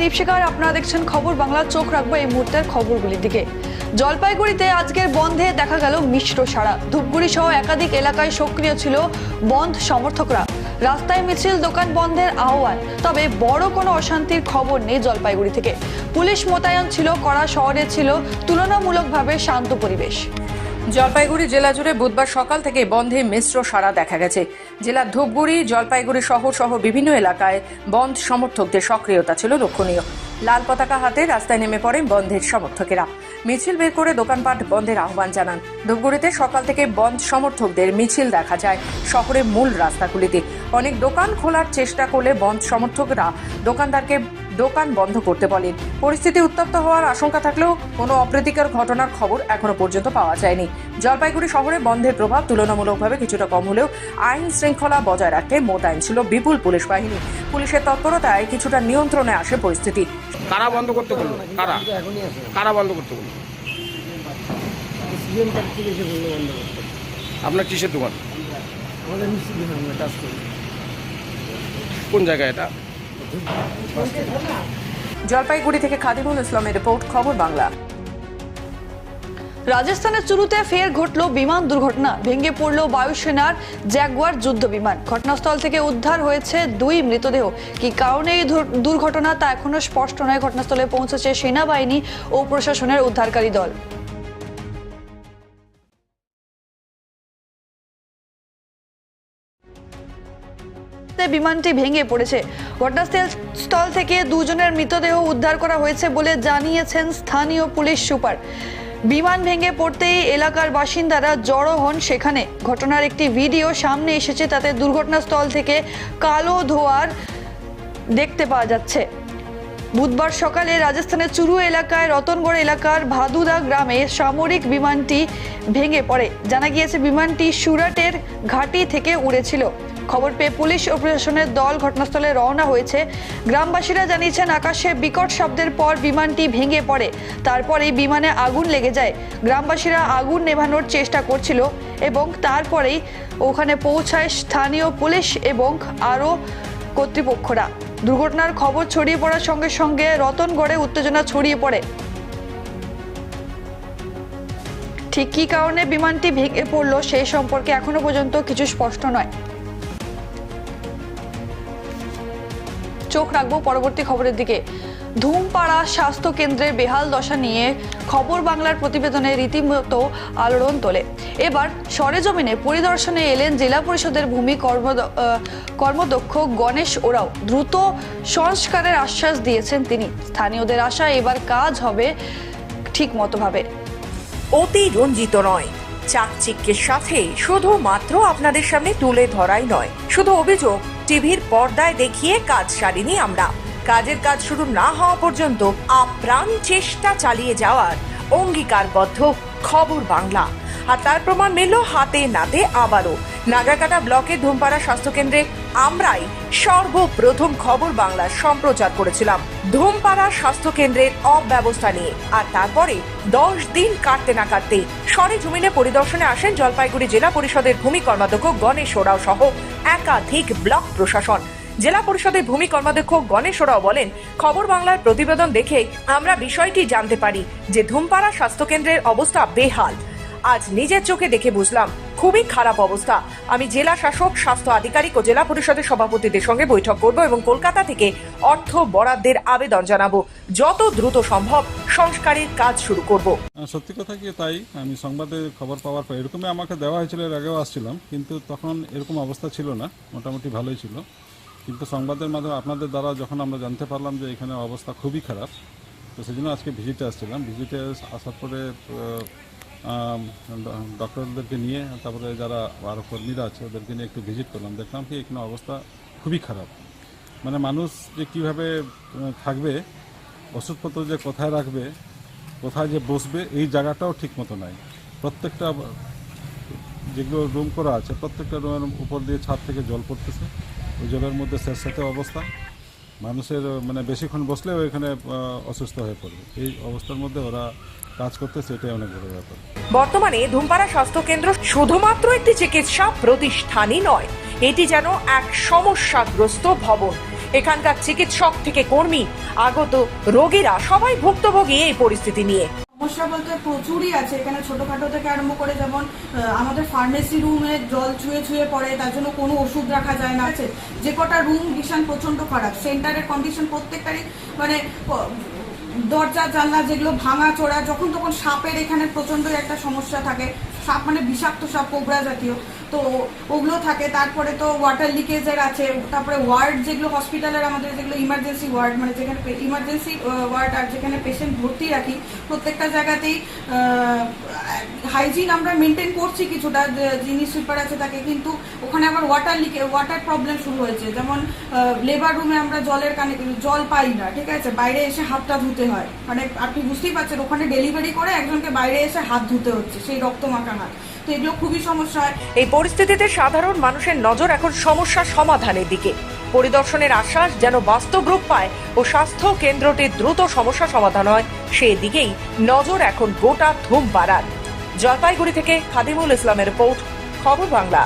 দীপশিকার আপনারা দেখছেন খবর বাংলা, চোখ রাখব এই মুহূর্তের খবরগুলির দিকে। জলপাইগুড়িতে আজকের বন্ধে দেখা গেল মিশ্র সাড়া। ধূপগুড়ি সহ একাধিক এলাকায় সক্রিয় ছিল বন্ধ সমর্থকরা। রাস্তায় মিছিল, দোকান বন্ধের আহ্বান। তবে বড় কোনো অশান্তির খবর নেই জলপাইগুড়ি থেকে। পুলিশ মোতায়েন ছিল, কড়া শহরে ছিল তুলনামূলকভাবে শান্ত পরিবেশ। জলপাইগুড়ি জেলা জুড়ে বুধবার সকাল থেকে বন্ধে মিশ্র সাড়া দেখা গেছে। জেলার ধূপগুড়ি, জলপাইগুড়ি শহর সহ বিভিন্ন এলাকায় বন্ধ সমর্থকদের সক্রিয়তা ছিল লক্ষণীয়। লাল পতাকা হাতে রাস্তায় নেমে পড়েন বন্ধের সমর্থকেরা। মিছিল বের করে দোকানপাট বন্ধের আহ্বান জানান। ধূপগুড়িতে সকাল থেকে বন্ধ সমর্থকদের মিছিল দেখা যায় শহরের মূল রাস্তাগুলিতে। অনেক দোকান খোলার চেষ্টা করলে বন্ধ সমর্থকরা দোকানদারকে দোকান বন্ধ করতে বলেন। পরিস্থিতি উত্তপ্ত হওয়ার আশঙ্কা থাকলেও কোনো অপ্রীতিকর ঘটনার খবর এখনও পর্যন্ত পাওয়া যায়নি। জলপাইগুড়ি শহরে বন্ধের প্রভাব তুলনামূলকভাবে কিছুটা কম হলেও আইন শৃঙ্খলা বজায় রাখতে মোতায়েন ছিল বিপুল পুলিশ বাহিনী। পুলিশের তৎপরতায় কিছুটা নিয়ন্ত্রণে আসে পরিস্থিতি। কারা বন্ধ করতে বলল? কারা? কারা বন্ধ করতে বলল? আপনার কিসের দোকান? কোন জায়গায় এটা? জলপাইগুড়ি থেকে খাদিমুল ইসলামের রিপোর্ট, খবর বাংলা। রাজস্থানের চুরুতে ফের ঘটল বিমান দুর্ঘটনা। ভেঙে পড়ল বায়ুসেনার জ্যাগুয়ার যুদ্ধ বিমান। ঘটনাস্থল থেকে উদ্ধার হয়েছে দুই মৃতদেহ। কি কারণে এই দুর্ঘটনা তা এখনও স্পষ্ট নয়। ঘটনাস্থলে পৌঁছেছে সেনাবাহিনী ও প্রশাসনের উদ্ধারকারী দল। তে বিমানটি ভেঙে পড়েছে। ঘটনাস্থল স্থল থেকে দুজনের মৃতদেহ উদ্ধার করা হয়েছে বলে জানিয়েছেন স্থানীয় পুলিশ সুপার। বিমান ভেঙে পড়তেই এলাকার বাসিন্দারা জড়ো হন সেখানে। ঘটনার একটি ভিডিও সামনে এসেছে, তাতে দুর্ঘটনাস্থল থেকে কালো ধোয়ার দেখতে পাওয়া যাচ্ছে। বুধবার সকালে রাজস্থানের চুরু এলাকায়, রতনগড় এলাকার ভাদুদা গ্রামে সামরিক বিমানটি ভেঙে পড়ে। জানা গিয়েছে, বিমানটি সুরাটের ঘাঁটি থেকে উড়েছিল। খবর পেয়ে পুলিশ ও প্রশাসনের দল ঘটনাস্থলে রওনা হয়েছে। গ্রামবাসীরা জানিয়েছেন, আকাশে বিকট শব্দের পর বিমানটি ভেঙে পড়ে। তারপরেই বিমানে আগুন লেগে যায়। গ্রামবাসীরা আগুন নেভানোর চেষ্টা করছিল এবং তারপরেই ওখানে পৌঁছায় স্থানীয় পুলিশ এবং আরও কর্তৃপক্ষরা। দুর্ঘটনার খবর ছড়িয়ে পড়ার সঙ্গে সঙ্গে রতনগড়ে উত্তেজনা ছড়িয়ে পড়ে। ঠিক কী কারণে বিমানটি ভেঙে পড়ল সেই সম্পর্কে এখনও পর্যন্ত কিছু স্পষ্ট নয়। চোখ রাখব পরবর্তী খবরের দিকে। ধুমপাড়া স্বাস্থ্য কেন্দ্রের বেহাল দশা নিয়ে খবর বাংলার প্রতিবেদনে রীতিমতো আলোড়ন তোলে। এবার সরেজমিনে পরিদর্শনে এলেন জেলা পরিষদের ভূমি কর্ম কর্মদক্ষ গণেশ ওরাও। দ্রুত সংস্কারের আশ্বাস দিয়েছেন তিনি। স্থানীয়দের আশা এবার কাজ হবে ঠিক মতোভাবে অতি রঞ্জিত নয়। চাকচিক্যের সাথে শুধুমাত্র আপনাদের সামনে তুলে ধরাই নয়। শুধু অভিযোগ টিভির পর্দায় দেখিয়ে কাজ সারিনি আমরা। কাজের কাজ শুরু না হওয়া পর্যন্ত আপ্রাণ চেষ্টা চালিয়ে যাওয়ার অঙ্গীকারবদ্ধ খবর বাংলা। আর তার প্রমাণ মেলো হাতে নাতে আবারও। নাগাকাটা ব্লকের ধুমপাড়া স্বাস্থ্যকেন্দ্রে আমরাই সর্বপ্রথম খবর বাংলা সম্প্রচার করেছিলাম। ধুমপাড়া স্বাস্থ্যকেন্দ্রের অব্যবস্থা নিয়ে। আর তারপরে দশ দিন কাটতে না কাটতে সরেজমিনে পরিদর্শনে আসেন জলপাইগুড়ি জেলা পরিষদের ভূমি কর্মাধ্যক্ষ গণেশ ওরাও সহ একাধিক ব্লক প্রশাসন। জেলা পরিষদের ভূমি কর্মাধ্যক্ষ গণেশ ওরাও বলেন, খবর বাংলার প্রতিবেদন দেখে আমরা বিষয়টি জানতে পারি যে ধুমপাড়া স্বাস্থ্যকেন্দ্রের অবস্থা বেহাল। আজ নিজের চোখে দেখে বুঝলাম খুবই খারাপ অবস্থা। আমি জেলা শাসক, স্বাস্থ্য আধিকারিক ও জেলা পরিষদের সভাপতিদের সঙ্গে বৈঠক করব এবং কলকাতা থেকে অর্থ বরাদ্দের আবেদন জানাব। যত দ্রুত সম্ভব সংস্কারের কাজ শুরু করব। সত্যি কথা কি তাই? আমি সংবাদে খবর পাওয়ার পর এরকমই আমাকে দেওয়া হয়েছিল এর আগেও আসছিলাম, কিন্তু তখন এরকম অবস্থা ছিল না। মোটামুটি ভালোই ছিল। কিন্তু সংবাদের মাধ্যমে আপনাদের দ্বারা যখন আমরা জানতে পারলাম যে এখানে অবস্থা খুবই খারাপ, তো সেই জন্য আজকে ভিজিটে আসছিলাম। ভিজিটে আসার পরে ডক্টরদেরকে নিয়ে, তারপরে যারা আরও কর্মীরা আছে, ওদেরকে নিয়ে একটু ভিজিট করলাম। দেখলাম কি এখানে অবস্থা খুবই খারাপ। মানে মানুষ যে কীভাবে থাকবে, ওষুধপত্র যে কোথায় রাখবে, কোথায় যে বসবে, এই জায়গাটাও ঠিক মতো নাই। প্রত্যেকটা, যেগুলো রুম করা আছে, প্রত্যেকটা রুমের উপর দিয়ে ছাদ থেকে জল পড়তেছে। ওই জলের মধ্যে স্যাঁতস্যাঁতে অবস্থা। মানুষের মানে বেশিক্ষণ বসলেও এখানে অসুস্থ হয়ে পড়বে। এই অবস্থার মধ্যে ওরা কাজ করতেছে এটাই অনেক বড় ব্যাপার। বর্তমানে ধুমপাড়া স্বাস্থ্য কেন্দ্র শুধুমাত্র একটি চিকিৎসা প্রতিষ্ঠানই নয় এটি যেন এক সমস্যাগ্রস্ত ভবন। এখানকার চিকিৎসক থেকে কর্মী আগত রোগীরা সবাই ভুক্তভোগী এই পরিস্থিতি নিয়ে। সমস্যা বলতে প্রচুরই আছে। এখানে ছোটখাটো থেকে আরম্ভ করে যেমন আমাদের ফার্মেসি রুমে জল ছুঁয়ে ছুঁয়ে পড়ে তার জন্য কোনো ওষুধ রাখা যায় না। আছে যে কটা রুম ভীষণ প্রচণ্ড খারাপ। সেন্টারের কন্ডিশন প্রত্যেকটারই মানে দরজা, জানলা যেগুলো ভাঙা, চোরা, যখন তখন সাপের এখানে প্রচণ্ড একটা সমস্যা থাকে। সাপ মানে বিষাক্ত সাপ, কোবরা জাতীয়। তো ওগুলো থাকে, তারপরে তো ওয়াটার লিকেজের আছে, তারপরে ওয়ার্ড যেগুলো হসপিটালের আমাদের যেগুলো ইমার্জেন্সি ওয়ার্ড মানে যেখানে ইমার্জেন্সি ওয়ার্ড আর যেখানে পেশেন্ট ভর্তি রাখি, প্রত্যেকটা জায়গাতেই হাইজিন আমরা মেনটেন করছি কিছুটা যিনি সুইপার আছে তাকে, কিন্তু ওখানে আবার ওয়াটার লিকে ওয়াটার প্রবলেম শুরু হয়েছে। যেমন লেবার রুমে আমরা জলের কানে, জল পাই না, ঠিক আছে? বাইরে এসে হাতটা ধুতে হয়। মানে আপনি বুঝতেই পারছেন, ওখানে ডেলিভারি করে একজনকে বাইরে এসে হাত ধুতে হচ্ছে, সেই রক্ত মাখা হাত। তো এগুলো খুবই সমস্যা হয়। এই পরিস্থিতিতে সাধারণ মানুষের নজর এখন সমস্যা সমাধানের দিকে। পরিদর্শনের আশ্বাস যেন বাস্তব রূপ পায় ও স্বাস্থ্য কেন্দ্রটির দ্রুত সমস্যা সমাধান হয় সেদিকেই নজর এখন গোটা ধুম পাড়ার জলপাইগুড়ি থেকে খাদিমুল ইসলামের রিপোর্ট খবর বাংলা।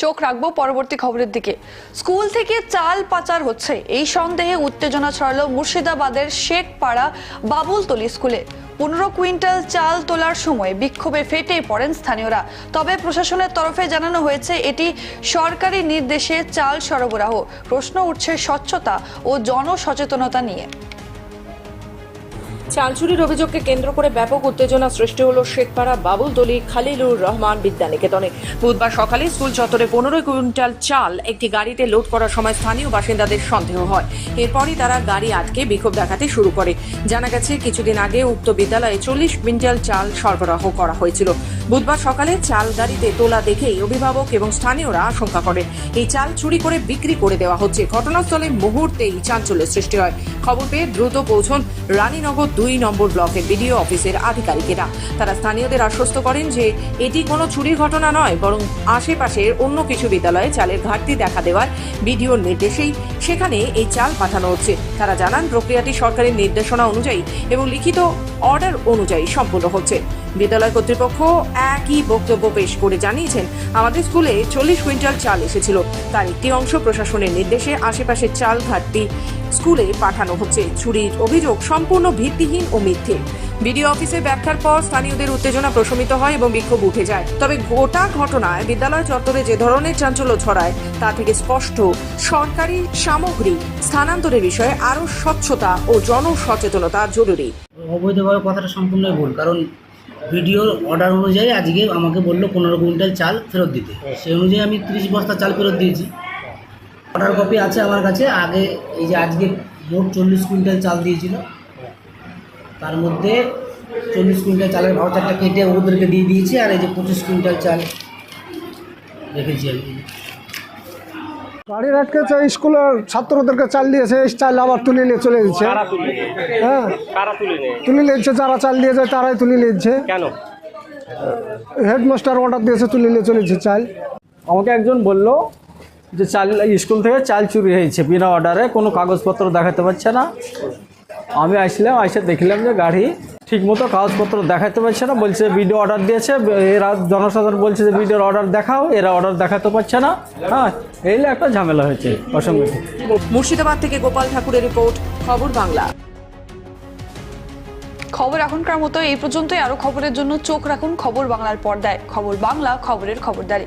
চোখ রাখব পরবর্তী খবরের দিকে। স্কুল থেকে চাল পাচার হচ্ছে। এই সন্দেহে উত্তেজনা ছড়ালো মুর্শিদাবাদের শেখপাড়া বাবুলতলি স্কুলে। পনেরো কুইন্টাল চাল তোলার সময় বিক্ষোভে ফেটে পড়েন স্থানীয়রা। তবে প্রশাসনের তরফে জানানো হয়েছে, এটি সরকারি নির্দেশে চাল সরবরাহ। প্রশ্ন উঠছে স্বচ্ছতা ও জনসচেতনতা নিয়ে। চাল চুরির অভিযোগকে কেন্দ্র করে ব্যাপক উত্তেজনা সৃষ্টি হল শেখপাড়া বাবুলদলি খালিলুর রহমান বিদ্যানিকেতনে। বুধবার সকালে স্কুল চত্বরে পনেরো কুইন্টাল চাল একটি গাড়িতে লোড করার সময় স্থানীয় বাসিন্দাদের সন্দেহ হয়। এরপরই তারা গাড়ি আটকে বিক্ষোভ দেখাতে শুরু করে। জানা গেছে, কিছুদিন আগে উক্ত বিদ্যালয়ে চল্লিশ কুইন্টাল চাল সরবরাহ করা হয়েছিল। বুধবার সকালে চাল গাড়িতে তোলা দেখেই অভিভাবক এবং স্থানীয়রা আশঙ্কা করেন। এই চাল চুরি করে বিক্রি করে দেওয়া হচ্ছে। ঘটনাস্থলে মুহূর্তেই চাঞ্চল্যের সৃষ্টি হয়। খবর পেয়ে দ্রুত পৌঁছন রানীনগর দুই নম্বর ব্লকের বিডিও অফিসের আধিকারিকেরা। তারা স্থানীয়দের আশ্বস্ত করেন যে এটি কোনো চুরির ঘটনা নয়, বরং আশেপাশের অন্য কিছু বিদ্যালয়ে চালের ঘাটতি দেখা দেওয়ার বিডিওর নির্দেশেই সেখানে এই চাল পাঠানো হচ্ছে। তারা জানান, প্রক্রিয়াটি সরকারের নির্দেশনা অনুযায়ী এবং লিখিত অর্ডার অনুযায়ী সম্পূর্ণ হচ্ছে। বিদ্যালয় কর্তৃপক্ষ একই বক্তব্য পেশ করে জানিয়েছেন, আমাদের স্কুলে চল্লিশ কুইন্টাল চাল এসেছিল। তার একটি অংশ প্রশাসনের নির্দেশে আশেপাশের চাল ঘাটতি স্কুলে পাঠানো হচ্ছে। চুরির অভিযোগ সম্পূর্ণ ভিত্তিহীন ও মিথ্যে। বিডিও অফিসে ব্যাখ্যার পর স্থানীয়দের উত্তেজনা প্রশমিত হয় এবং বিক্ষোভ উঠে যায়। তবে গোটা ঘটনায় বিদ্যালয় চত্বরে যে ধরনের চাঞ্চল্য ছড়ায়, তা থেকে স্পষ্ট, সরকারি সামগ্রী স্থানান্তরের বিষয়ে আরও স্বচ্ছতা ও জনসচেতনতা জরুরি। অবৈধভাবে কথাটা সম্পূর্ণই ভুল, কারণ ভিডিওর অর্ডার অনুযায়ী আজকে আমাকে বলল পনেরো কুইন্টাল চাল ফেরত দিতে। সেই অনুযায়ী আমি তিরিশ বস্তা চাল ফেরত দিয়েছি। অর্ডার কপি আছে আমার কাছে। আগে এই যে আজকে মোট চল্লিশ কুইন্টাল চাল দিয়েছিল। তার মধ্যে চল্লিশ কুইন্টাল চালের ভাউচারটা কেটে ওদেরকে দিয়ে দিয়েছি আর এই যে পঁচিশ কুইন্টাল চাল রেখেছি আমি। গাড়ি আটকেছে স্কুলের ছাত্রদেরকে চাল দিয়েছে চাল আবার তুলে নিয়ে চলে যাচ্ছে হ্যাঁ। তুলে নিচ্ছে যারা চাল দিয়েছে তারাই তুলে নিচ্ছে কেন? হেডমাস্টার অর্ডার দিয়েছে তুলে নিয়ে চলে যাচ্ছে চাল। আমাকে একজন বলল যে চাল স্কুল থেকে চাল চুরি হয়েছে বিনা অর্ডারে কোনো কাগজপত্র দেখাতে পারছে না। আমি আসলাম এসে দেখলাম যে গাড়ি ঠিকমতো কাগজপত্র দেখাতে পারছে না বলছে ভিডিও অর্ডার দিয়েছে এরা জনসাধারণ বলছে যে ভিডিওর অর্ডার দেখাও এরা অর্ডার দেখাতে পারছে না। হ্যাঁ এইলে একটা ঝামেলা হয়েছে অসংগঠিত মুর্শিদাবাদ থেকে গোপাল ঠাকুরের রিপোর্ট খবর বাংলা। খবর এখনকার মতো এই পর্যন্তই। আরও খবরের জন্য চোখ রাখুন খবর বাংলার পর্দায়। খবর বাংলা খবরের খবরদারি।